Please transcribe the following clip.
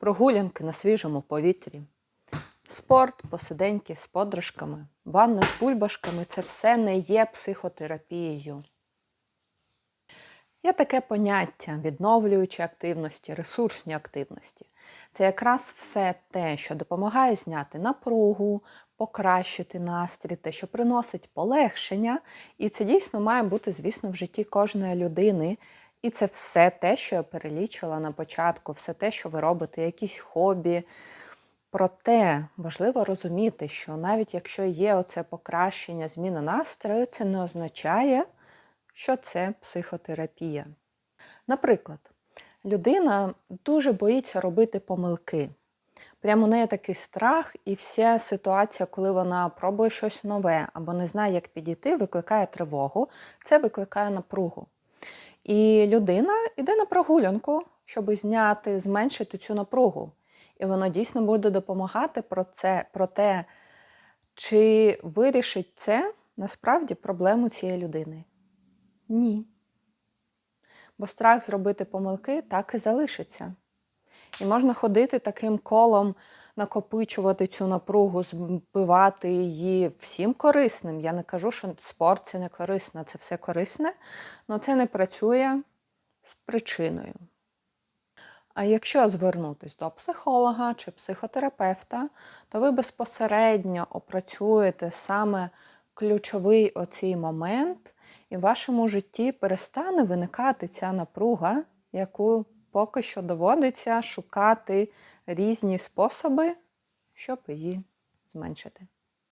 прогулянки на свіжому повітрі, спорт, посиденьки з подружками, ванна з бульбашками це все не є психотерапією. Є таке поняття відновлюючі активності, ресурсні активності. Це якраз все те, що допомагає зняти напругу, покращити настрій, те, що приносить полегшення. І це дійсно має бути, звісно, в житті кожної людини. І це все те, що я перелічила на початку, все те, що ви робите, якісь хобі. Проте важливо розуміти, що навіть якщо є оце покращення, зміна настрою, це не означає, що це психотерапія. Наприклад, людина дуже боїться робити помилки. Прямо у неї такий страх, і вся ситуація, коли вона пробує щось нове або не знає, як підійти, викликає тривогу, це викликає напругу. І людина йде на прогулянку, щоб зняти, зменшити цю напругу. І воно дійсно буде допомагати про це, про те, чи вирішить це насправді проблему цієї людини. Ні. Бо страх зробити помилки так і залишиться. І можна ходити таким колом, накопичувати цю напругу, збивати її всім корисним. Я не кажу, що спорт це не корисно, це все корисне, але це не працює з причиною. А якщо звернутися до психолога чи психотерапевта, то ви безпосередньо опрацюєте саме ключовий оцій момент, і в вашому житті перестане виникати ця напруга, яку поки що доводиться шукати різні способи, щоб її зменшити.